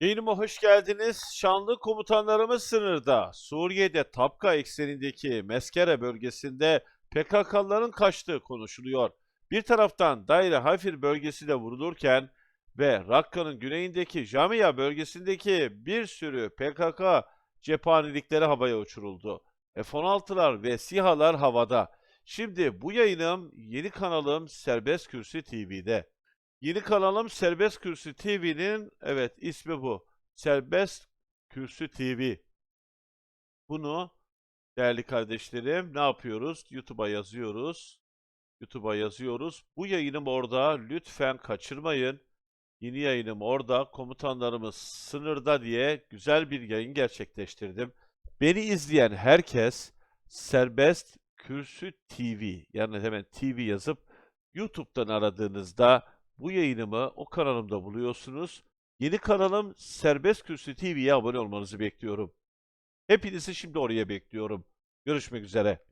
Yayınıma hoş geldiniz. Şanlı komutanlarımız sınırda. Suriye'de Tapka eksenindeki Meskere bölgesinde PKK'ların kaçtığı konuşuluyor. Bir taraftan Daire Hafir bölgesi de vurulurken ve Rakka'nın güneyindeki Jamia bölgesindeki bir sürü PKK cephanelikleri havaya uçuruldu. F-16'lar ve SİHA'lar havada. Şimdi bu yayınım yeni kanalım Serbest Kürsü TV'de. Yeni kanalım Serbest Kürsü TV'nin evet ismi bu. Serbest Kürsü TV. Bunu değerli kardeşlerim ne yapıyoruz? YouTube'a yazıyoruz. YouTube'a yazıyoruz. Bu yayınım orada. Lütfen kaçırmayın. Yeni yayınım orada. Komutanlarımız sınırda diye güzel bir yayın gerçekleştirdim. Beni izleyen herkes Serbest Kürsü TV yani hemen TV yazıp YouTube'dan aradığınızda bu yayınımı o kanalımda buluyorsunuz. Yeni kanalım Serbest Kürsü TV'ye abone olmanızı bekliyorum. Hepinizi şimdi oraya bekliyorum. Görüşmek üzere.